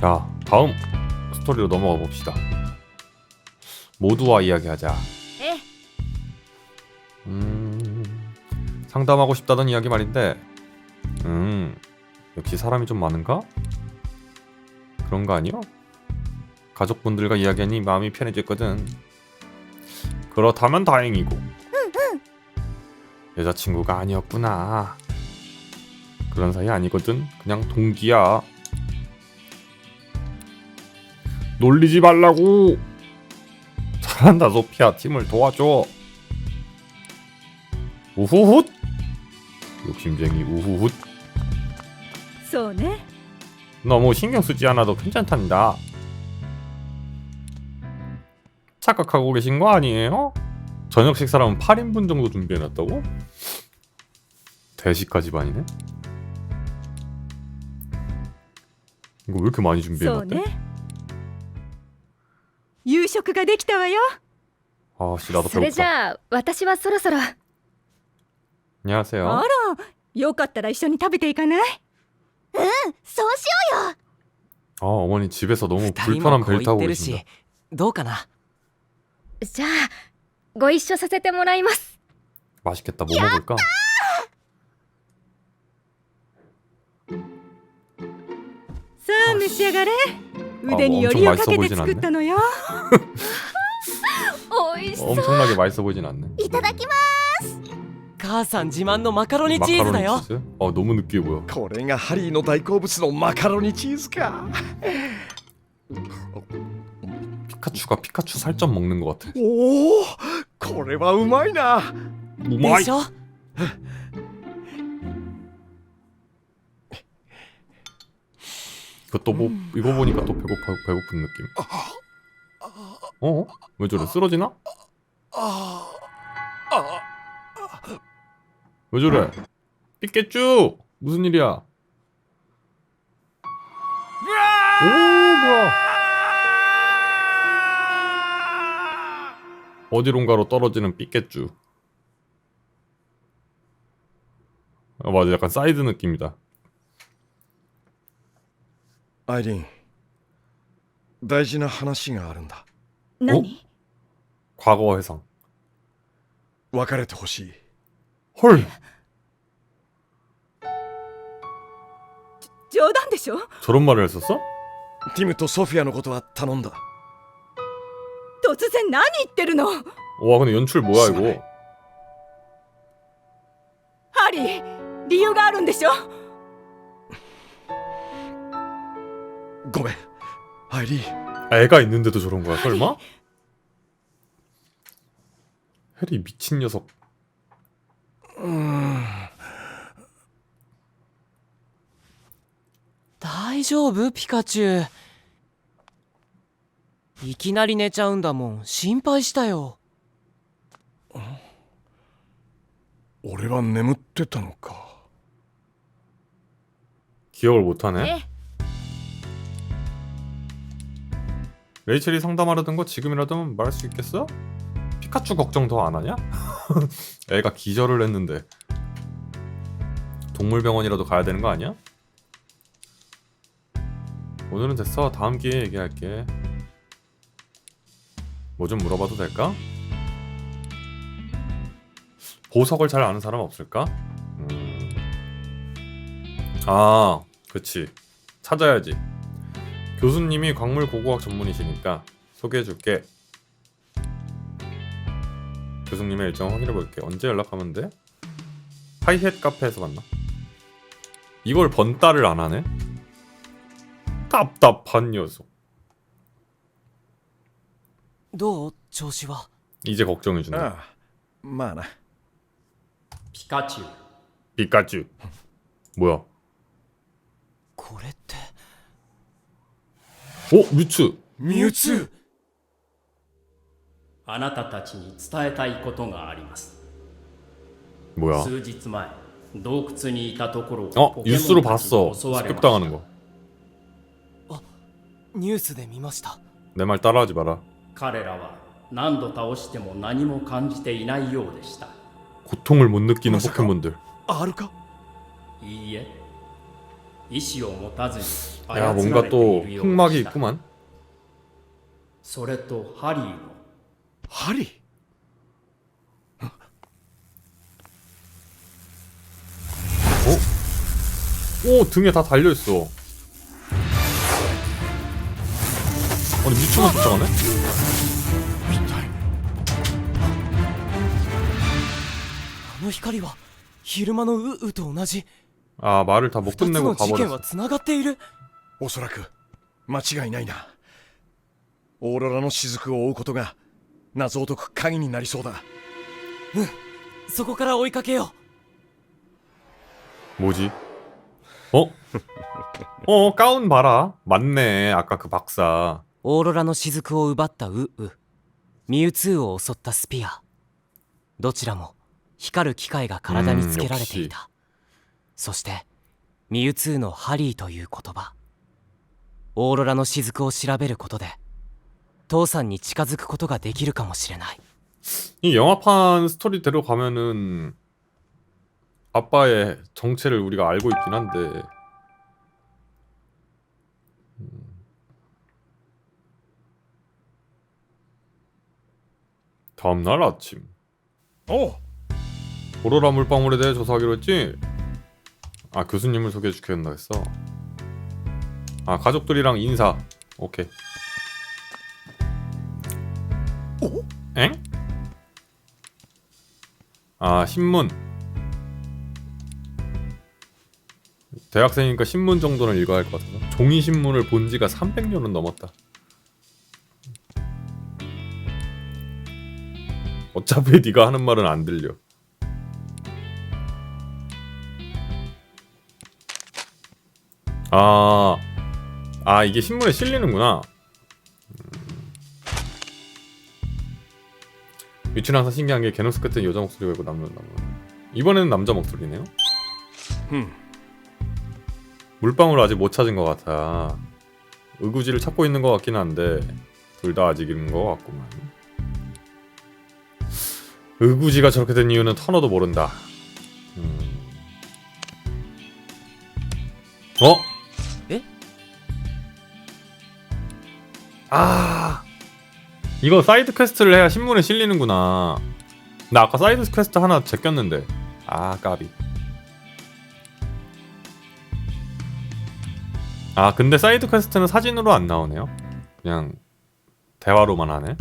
자, 다음 스토리로 넘어가 봅시다. 모두와 이야기하자. 에 음, 상담하고 싶다던 이야기 말인데, 음, 역시 사람이 좀 많은가? 그런 거 아니요? 가족분들과 이야기하니 마음이 편해졌거든. 그렇다면 다행이고. 여자친구가 아니었구나. 그런 사이 아니거든. 그냥 동기야. 놀리지 말라고. 잘한다 소피아 팀을 도와줘. 우후훗. 욕심쟁이 우후훗. 쏘네. 너무 신경 쓰지 않아도 괜찮답니다. 착각하고 계신 거 아니에요? 저녁 식사라면 8인분 정도 준비해놨다고? 대식까지 반이네? 이거 왜 이렇게 많이 준비해놨대? ね夕食ができたわよ 아씨 나도 それじ 배고프다 ゃあ私はそろそろ 안녕하세요 あらよかったら一緒に食べていかないそうしよ 아 어머니 집에서 너무 二人 불편한 もこう 벨 言っ 타고 てる 계신다 しどうかなうじゃあご一緒させてもらいます 맛있겠다 뭐 먹을까? 아, さあ召し上がれ 腕によりをかけて作ったのよ美味しそう 엄청나게 맛있어 보이진 않네 いただきま母さん自慢のマカロニチーズだ 마카로니 よ 치즈? 아 너무 느끼해 보여 これがハリーの大好物のマカロニチーズか 피카츄가 피카츄 살점 먹는 것 같아 おおこれはうまいな 우마이 でしょ 이거 또뭐 이거 보니까 또 배고파 배고픈 느낌. 어? 왜 저래 쓰러지나? 왜 저래? 삐겠쭈 무슨 일이야? 오 뭐야? 어디론가로 떨어지는 삐겠쭈. 아 맞아 약간 사이드 느낌이다. アイリン大事な話があるんだ何 과거 회상. 別れてほしい 헐 冗談でしょ 저런 말을 했었어? ティムとソフィアのことは頼んだ突然何言ってるの 와 근데 연출 뭐야 이거? ハリー理由があるんでしょ ごめんアイリー 애가 있는데도 저런 거야 설마? 해리 미친 녀석 うーん大丈夫ピカチュウいきなり寝ちゃうんだもん心配したよ俺は眠ってたのか 기억을 못하네 레이첼이 상담하려던 거 지금이라도 말할 수 있겠어? 피카츄 걱정 더 안 하냐? 애가 기절을 했는데 동물병원이라도 가야 되는 거 아니야? 오늘은 됐어 다음 기회에 얘기할게 뭐 좀 물어봐도 될까? 보석을 잘 아는 사람 없을까? 음... 아 그치 찾아야지 교수님이 광물 고고학 전문이시니까 소개해줄게. 교수님의 일정 확인해볼게. 언제 연락하면 돼? 하이햇 카페에서 만나. 이걸 번따를 안 하네? 답답한 녀석. どう調子は 이제 걱정해준다. ああまあなピカチュウ 피카츄. 뭐야? これって 어? 뮤츠! ミュウツーあなたたちに伝えたいことがあります 뭐야? 数日前洞窟にいたところを 어? ポケモン 뉴스로 たちに 봤어. 襲われました 습격당하는 거. ニュースで見ました 내 말 따라하지 마라. 彼らは何度倒しても何も感じていないようでした 고통을 못 느끼는 마사카. 포켓몬들. あるかいいえ 意志を持たずに 야 操ら 뭔가 れてい 또 るようで 흑막이 した 있구만 それとハリーのハリー 오 등에 다 달려있어 아니 미친놈 쫓아가네? あの光は昼間のウウと同じ 아 말을 다 못 二つ 끝내고 の事件 가버렸어 はつながっているおそらく間違いないなオーロラの雫を追うことが謎を解く鍵になりそうだそこから追いかけよ 뭐지? 어? 어 가운 봐라 맞네 아까 그 박사 うオーロラの雫を奪ったウウミュウツーを襲ったスピアどちらも光る機械が体につけられていた そしてミュウツーのハリーという言葉オーロラの雫を調べることで父さんに近づくことができるかもしれない 이 영화판 스토리대로 가면은 아빠의 정체를 우리가 알고 있긴 한데 음. 다음날 아침 おう 오로라 물방울에 대해 조사하기로 했지? 아 교수님을 소개해주게 한다 했어? 아 가족들이랑 인사. 오케이. 엥? 아 신문. 대학생이니까 신문 정도는 읽어야 할 것 같아서. 종이 신문을 본 지가 300년은 넘었다. 어차피 네가 하는 말은 안 들려 아, 아 이게 신문에 실리는구나. 음. 유치는 항상 신기한 게 게노스 같은 여자 목소리가 있고 남자 남자. 이번에는 남자 목소리네요. 물방울 아직 못 찾은 것 같아. 의구지를 찾고 있는 것 같긴 한데 둘 다 아직 있는 것 같구만. 의구지가 저렇게 된 이유는 터너도 모른다. 음. 어? 아 이거 사이드 퀘스트를 해야 신문에 실리는구나. 나 아까 사이드 퀘스트 하나 제꼈는데. 아 까비. 아 근데 사이드 퀘스트는 사진으로 안 나오네요. 그냥 대화로만 하네.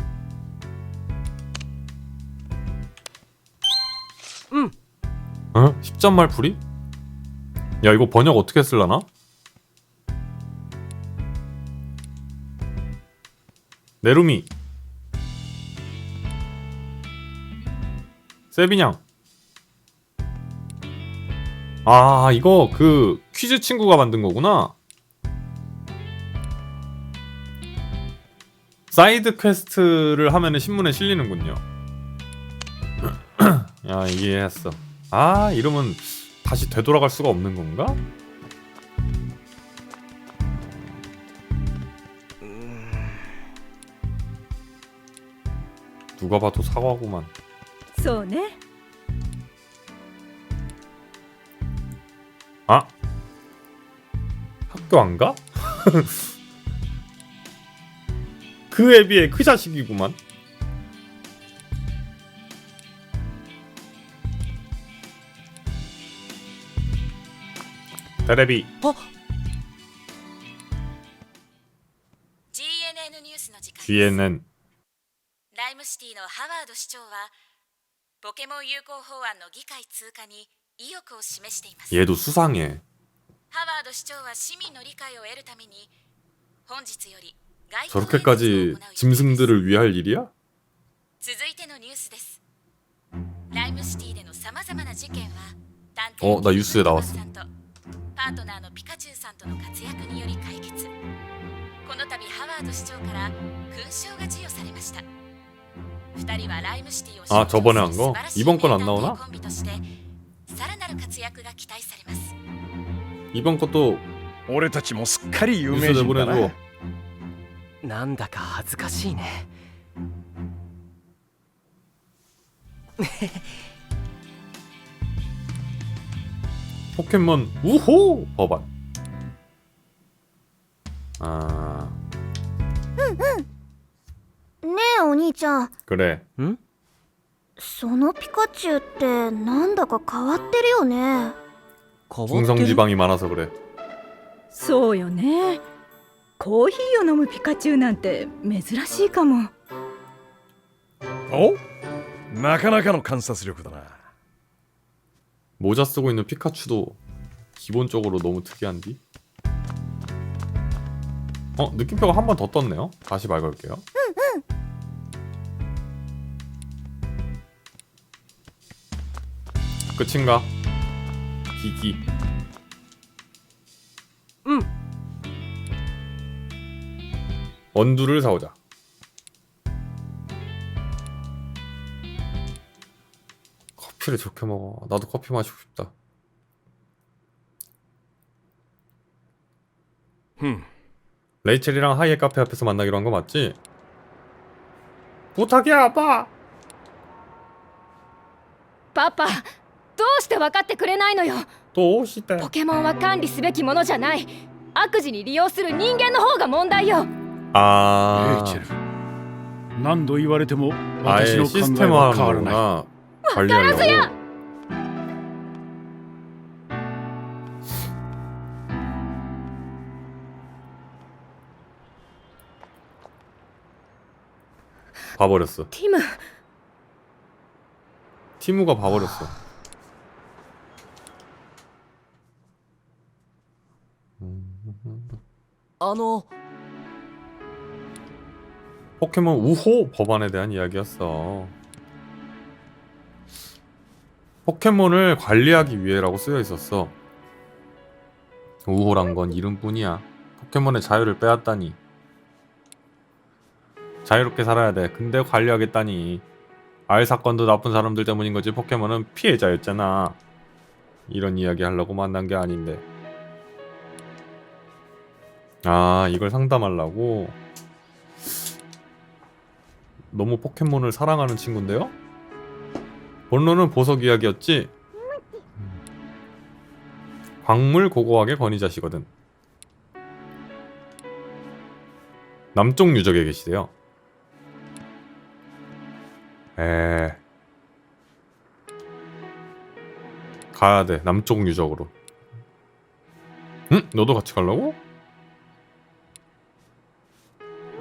응. 어? 10점 말풀이? 야 이거 번역 어떻게 쓸라나? 네루미. 세비냥 아 이거 그 퀴즈 친구가 만든 거구나. 사이드 퀘스트를 하면은 신문에 실리는군요. 야 이해했어. 아 이러면 다시 되돌아갈 수가 없는 건가? 누가 봐도 사과구만. 손해? 아? 학교 안 가? 그에 비해 그 자식이구만. 테레비. 어? GNN ムシティのハワード市長はポケモン友好法案の議会通過に意欲を示しています 얘도 수상해 ハワード市長は市民の理解を得るために本日より街頭演説を 저렇게까지 行う予定です 짐승들을 위할 일이야? 続いてのニュースですライムシティでのさまざまな事件は探おなニュースで나왔어 さんとパートナーのピカチュウさんとの活躍により解決この度ハワード市長から勲章が授与されました 아, 저번에 한 象 거? 徴する素晴らしい 이번 건안 名探偵 나오나? コンビとしてさらなる活躍が期待されます 이번 것도 俺たちもすっかり有 뉴스 名人だ 내보내줘 ななんだか恥ずかしいね 포켓몬 우호 법안 아 ねえお兄ちゃん 그래 そのピカチュウってなんだか変わってるよね変わってる 중성지방이 많아서 그래 そうよねコーヒーを飲むピカチュウなんて珍しいかもおなかなかの観察力だな 모자 쓰고 있는 피카츄도 기본적으로 너무 특이한디? 어? 느낌표가 한 번 더 떴네요? 다시 말 걸게요 끝인가? 기기 응. 원두를 사오자 커피를 저렇게 먹어 나도 커피 마시고 싶다 흠 레이첼이랑 하이의 카페 앞에서 만나기로 한 거 맞지? 부탁이야 아빠 パパどうして分かってくれないのよ 또 오시대 ポケモンは管理すべきものじゃない悪事に利用する人間の方が問題よレ 아 イチェル何度言われても 아예 私の考え 시스템화 は 하는 変わらない 거구나 관리하려고 봐버렸어 ティム 티무가 봐버렸어 あの 포켓몬 우호 법안에 대한 이야기였어. 포켓몬을 관리하기 위해라고 쓰여 있었어. 우호란 건 이름뿐이야. 포켓몬의 자유를 빼앗다니. 자유롭게 살아야 돼. 근데 관리하겠다니. 알 사건도 나쁜 사람들 때문인 거지. 포켓몬은 피해자였잖아. 이런 이야기 하려고 만난 게 아닌데. 아, 이걸 상담하려고? 너무 포켓몬을 사랑하는 친구인데요? 본론은 보석 이야기였지? 광물 고고하게 권위자시거든. 남쪽 유적에 계시대요. 에. 가야 돼. 남쪽 유적으로. 응? 너도 같이 가려고?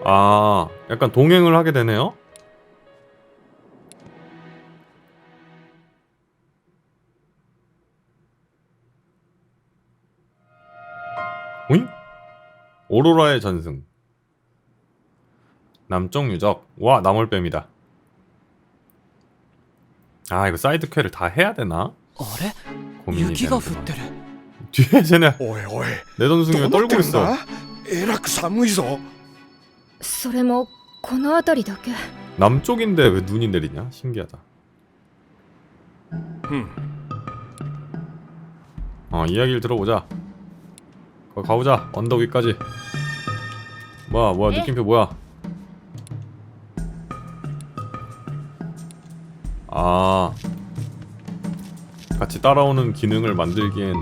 아, 약간 동행을 하게 되네요. 오잉? 오로라의 전승. 남쪽 유적. 와, 나물뱀이다. 아, 이거 사이드 퀘를 다 해야 되나? あれ 고민이 雪が降っ 되는구나. てる 뒤에 쟤네 おいおい 내 전승이 ど 왜 うなっ 떨고 てん 있어? だえらく寒いぞ それもこの辺りだけ 남쪽인데 왜 눈이 내리냐? 신기하다. ふん 어 이야기를 들어보자. 거 가보자 언덕 위까지. 뭐야 뭐야 에? 느낌표 뭐야? 아 같이 따라오는 기능을 만들기엔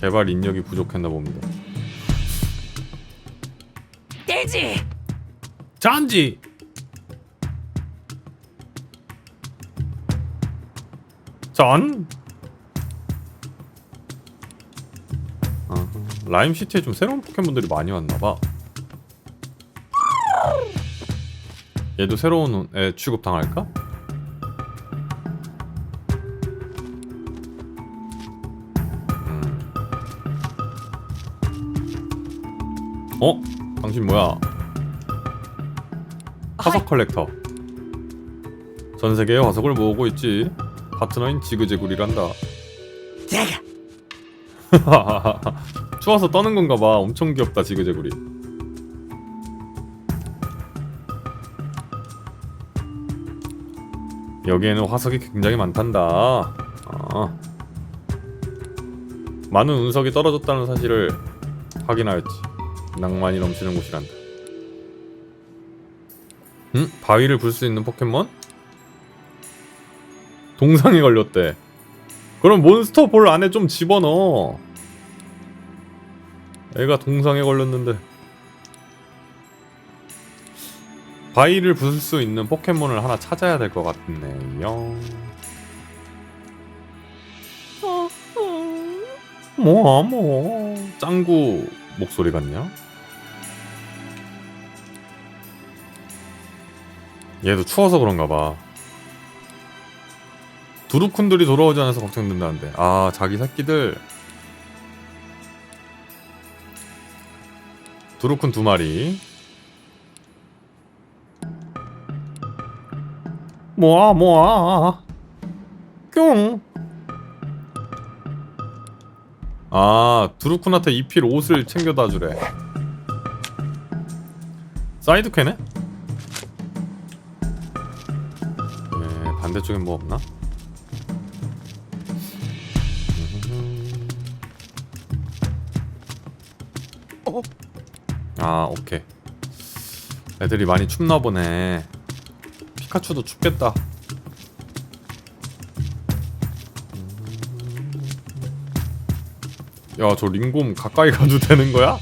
개발 인력이 부족했나 봅니다. 잔지. 전. 아, 라임 시티에 좀 새로운 포켓몬들이 많이 왔나 봐. 얘도 새로운 애 취급 당할까? 음. 어? 당신 뭐야? 화석 컬렉터. 전 세계에 화석을 모으고 있지. 파트너인 지그재굴이란다. 추워서 떠는 건가 봐. 엄청 귀엽다 지그재굴이. 여기에는 화석이 굉장히 많단다. 아. 많은 운석이 떨어졌다는 사실을 확인하였지. 낭만이 넘치는 곳이란다. 응? 바위를 불 수 있는 포켓몬? 동상이 걸렸대. 그럼 몬스터 볼 안에 좀 집어넣어. 애가 동상에 걸렸는데 바위를 부술 수 있는 포켓몬을 하나 찾아야 될 것 같네요 뭐야 뭐 짱구 목소리 같냐? 얘도 추워서 그런가 봐. 두루쿤들이 돌아오지 않아서 걱정된다는데. 아 자기 새끼들. 두루쿤 두 마리. 뭐야 뭐야 뿅. 아, 두루쿤한테 입힐 옷을 챙겨다 주래. 사이드 퀘네? 반대쪽엔 뭐 없나? 아, 오케이. 애들이 많이 춥나 보네. 피카츄도 춥겠다. 야, 저 링곰 가까이 가도 되는 거야?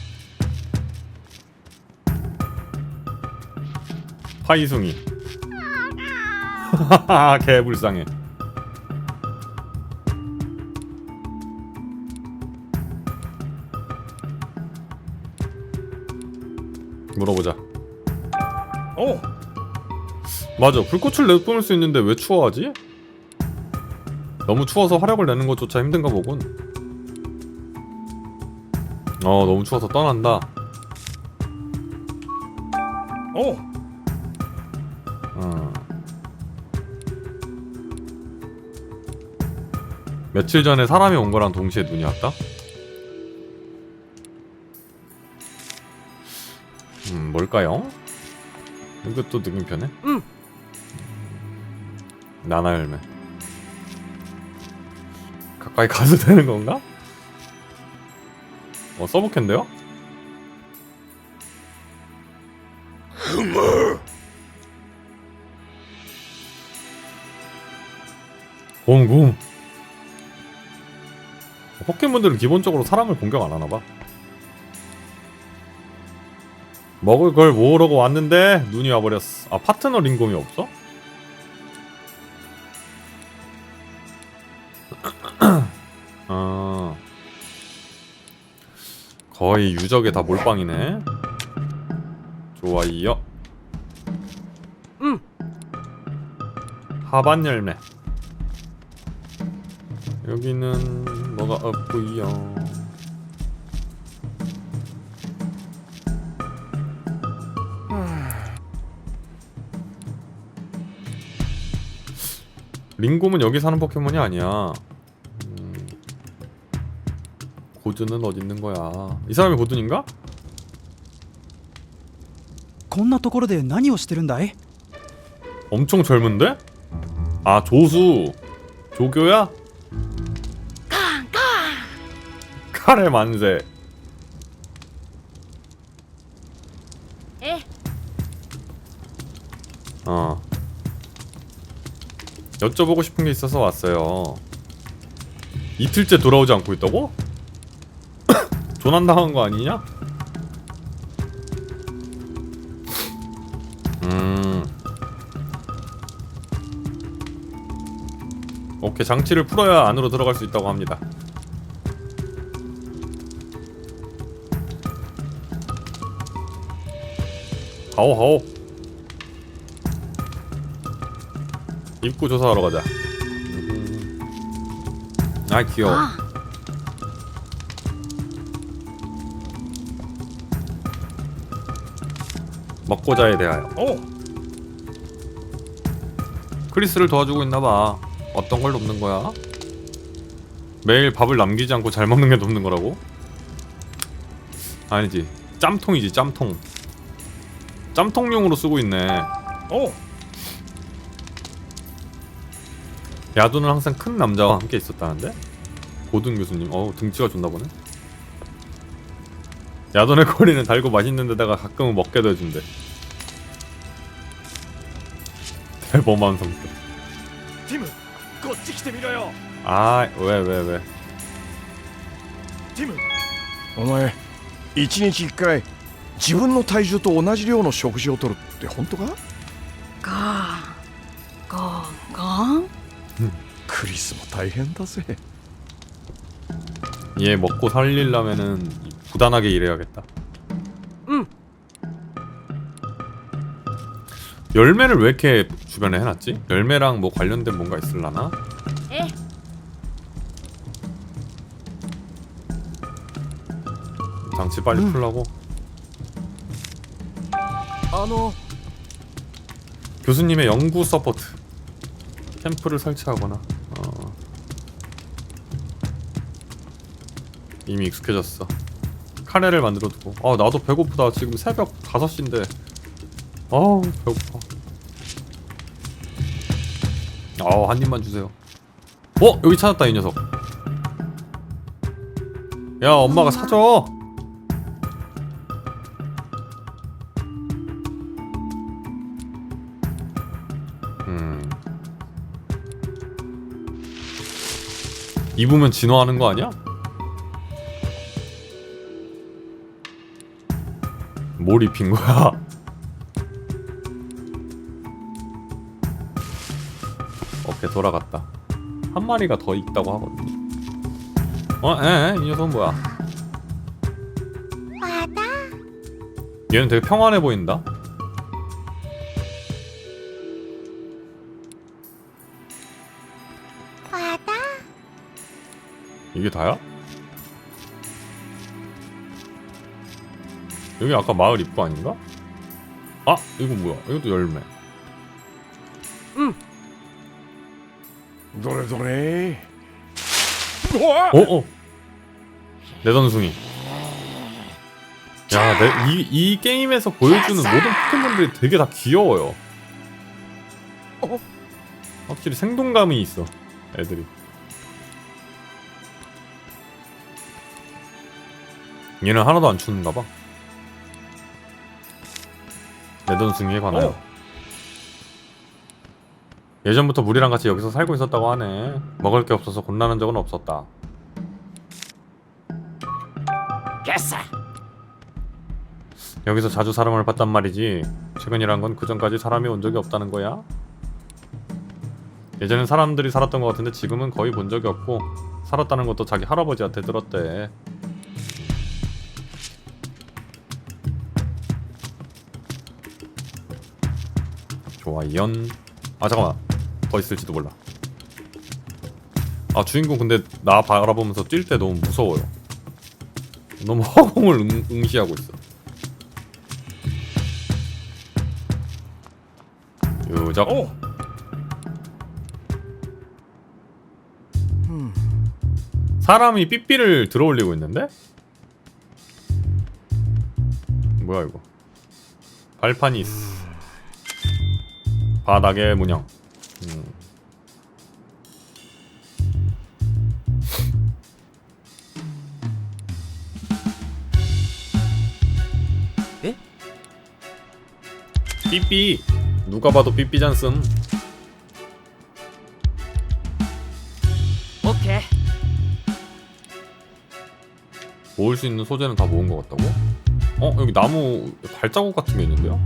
파이숭이. 개 불쌍해. 물어보자. 어, 맞아, 불꽃을 내뿜을 수 있는데 왜 추워하지? 너무 추워서 화력을 내는 것조차 힘든가 보군. 어, 너무 추워서 떠난다. 어, 며칠 전에 사람이 온 거랑 동시에 눈이 왔다? 음, 뭘까요? 이것도 느낌표네? 음. 나나 열매. 가까이 가도 되는 건가? 어, 서브캔데요? 공궁 포켓몬들은 기본적으로 사람을 공격 안 하나 봐. 먹을 걸 모으려고 왔는데 눈이 와버렸어. 아 파트너 링곰이 없어? 아 거의 유적에 다 몰빵이네. 좋아요. 음. 하반 열매. 여기는 뭐가 없고요. 링곰은 여기 사는 포켓몬이 아니야. 음, 고든은 어디 있는 거야? 이 사람이 고든인가? こんなところで何をしてるんだい 엄청 젊은데? 아 조수 조교야? 카레 만세. ええ 어. 여쭤보고 싶은 게 있어서 왔어요. 이틀째 돌아오지 않고 있다고? 조난당한 거 아니냐? 음. 오케이 장치를 풀어야 안으로 들어갈 수 있다고 합니다 하오 하오. 입구 조사하러 가자. 아 귀여워. 아, 먹고자에 대하여. 어, 크리스를 도와주고 있나봐. 어떤 걸 돕는 거야? 매일 밥을 남기지 않고 잘 먹는 게 돕는 거라고? 아니지. 짬통이지 짬통 짬통용으로 쓰고 있네 어, 야도는 항상 큰 남자와 함께 있었다는데? 고든 교수님 어우 등치가 좋나 보네 야돈의 거리는 달고 맛있는 데다가 가끔은 먹게도 해준대 대범한 성격 ティム、こっち来てみろよ。 아 왜 왜 왜, ティム、お前、 一日一回 自分の体重と同じ量の食事をとるって本当かガーンガーンガーンクリスも大変だぜ 얘 먹고 살리려면은 부단하게 일해야겠다. 응. 열매를 왜 이렇게 주변에 해놨지? 열매랑 뭐 관련된 뭔가 있을라나? 에. 장치 빨리 풀라고. あの 교수님의 연구 서포트. 캠프를 설치하거나. 어. 이미 익숙해졌어. 카레를 만들어 두고. 아 나도 배고프다. 지금 새벽 5시인데. 아우 배고파. 아우 한 입만 주세요. 어 여기 찾았다 이 녀석. 야 엄마가 사줘. 입으면 진화하는 거 아니야? 뭘 입힌 거야? 오케이 돌아갔다. 한 마리가 더 있다고 하거든요. 어, 에, 이 녀석은 뭐야? わだ 얘는 되게 평안해 보인다. 이게 다야? 여기 아까 마을 입구 아닌가? 아! 이거 뭐야? 이것도 열매 응 노래 노래 어어 내 단숭이 야, 내, 이, 이 게임에서 보여주는 모든 포켓몬들이 되게 다 귀여워요. 어? 확실히 생동감이 있어, 애들이. 얘는 하나도 안 추는가 봐. 내던숭이에 관하여. 어. 예전부터 무리랑 같이 여기서 살고 있었다고 하네. 먹을 게 없어서 곤란한 적은 없었다. 여기서 자주 사람을 봤단 말이지. 최근이란 건 그전까지 사람이 온 적이 없다는 거야. 예전엔 사람들이 살았던 것 같은데 지금은 거의 본 적이 없고 살았다는 것도 자기 할아버지한테 들었대. 이연. 아 잠깐만 더 있을지도 몰라. 아 주인공 근데 나 바라보면서 뛸 때 너무 무서워요. 너무 허공을 응, 응시하고 있어. 유적. 오 사람이 삐삐를 들어올리고 있는데? 뭐야 이거? 발판이 있어. 바닥의 문양. 음. 예? 삐삐. 누가 봐도 삐삐잖음. 모을 수 있는 소재는 다 모은 것 같다고? 어 여기 나무 발자국 같은 게 있는데요?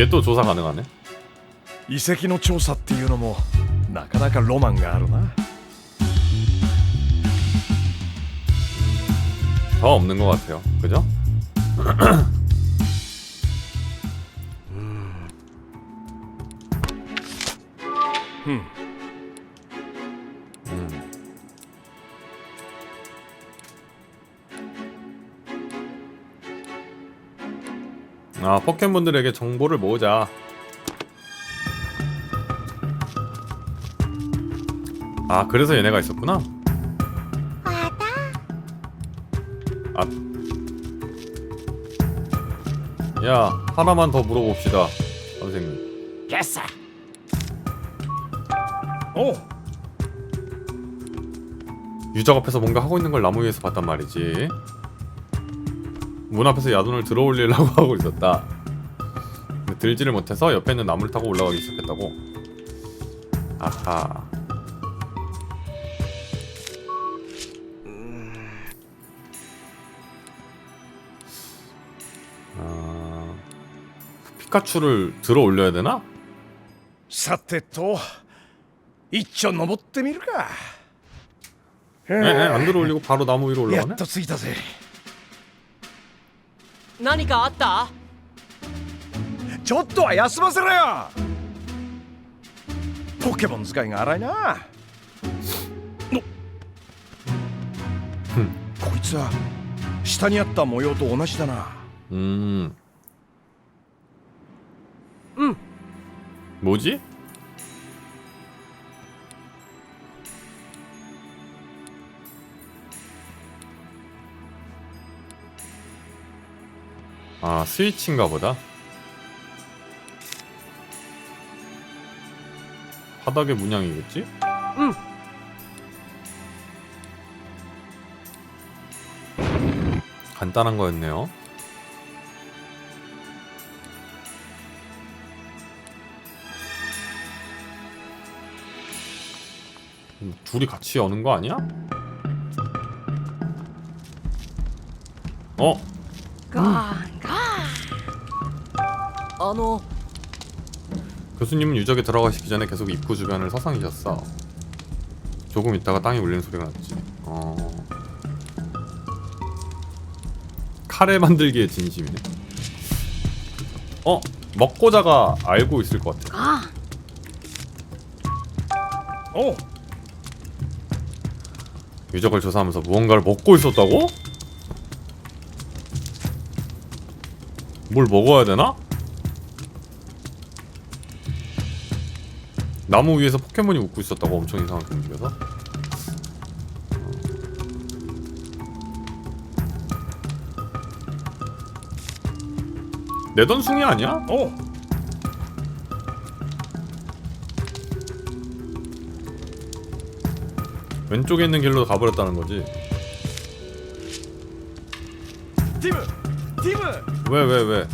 얘 또 조사 가능하네. 遺跡の調査っていうのもなかなかロマンがあるな 더 없는 것 같아요. 그죠? 음. 아 포켓몬들에게 정보를 모으자. 아 그래서 얘네가 있었구나. 아. 야 하나만 더 물어봅시다 선생님. 됐어. 오! 유작 앞에서 뭔가 하고 있는 걸 나무 위에서 봤단 말이지. 문 앞에서 야돈을 들어올리려고 하고 있었다. 들지를 못해서 옆에 있는 나무를 타고 올라가기 시작했다고. 아하. 아, 피카츄를 들어 올려야 되나? さてと一丁登ってみるか 에, 에, 안 들어 올리고 바로 나무 위로 や 올라가네. っと着いたぜ 何かあった？ちょっとは休ませろよ。ポケモン使いが荒いな。こいつは下にあった模様と同じだな。うん。うん。文字? 아, 스위치인가 보다. 바닥의 문양이겠지? 응. 간단한 거였네요. 음, 둘이 같이 여는 거 아니야? 어? ガ 않어. 교수님은 유적에 들어가시기 전에 계속 입구 주변을 서성이셨어. 조금 있다가 땅이 울리는 소리가 났지. 어. 카레 만들기에 진심이네. 어, 먹고자가 알고 있을 것 같아. 아, 어? 유적을 조사하면서 무언가를 먹고 있었다고? 뭘 먹어야 되나? 나무 위에서 포켓몬이 웃고 있었다고 엄청 이상하게 움직여서 내던숭이 아니야? 어. 왼쪽에 있는 길로 가버렸다는 거지. 디브, 디브. 왜, 왜, 왜?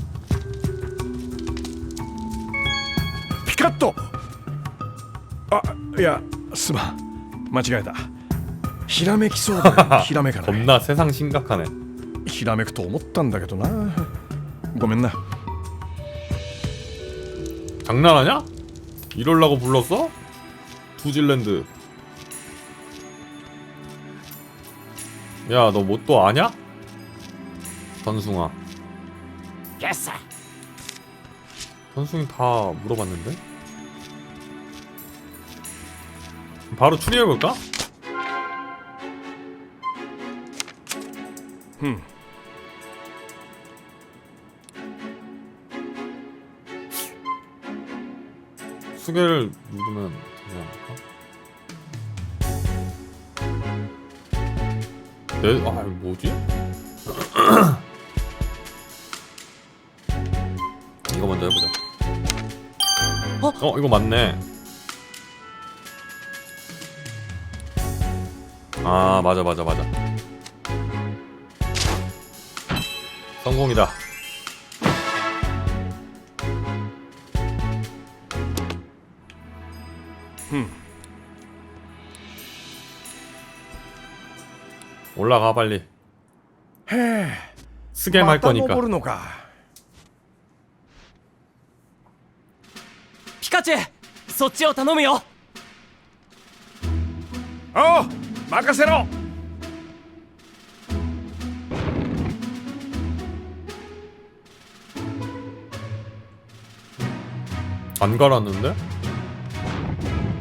피카토. やすまん間違えたひらめきそうでひらめかない 겁나 세상 심각하네 ひらめくと思ったんだけどなごめんな 장난하냐? 이럴라고 불렀어? 두질랜드 야 너 뭐 또 아냐? 선숭아 예스 선숭이 다 물어봤는데? 바로 추리해볼까? 흠 수계를 누르면 되지 않을까? 내, 아 이거 뭐지? 이거 먼저 해보자 어? 어 이거 맞네 아 맞아 맞아 맞아 성공이다 흠 올라가 빨리 へえ 스겜 ま 할 た 거니까 登るのかピカチュウそっちを頼むよおう 마카세로 안 갈았는데?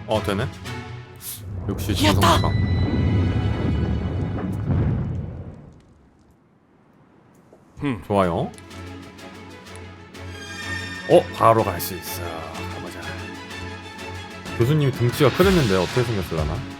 어 되네 역시 신성상 음. 좋아요 어? 바로 갈 수 있어 가보자 교수님 등치가 크랬는데 어떻게 생겼을라나?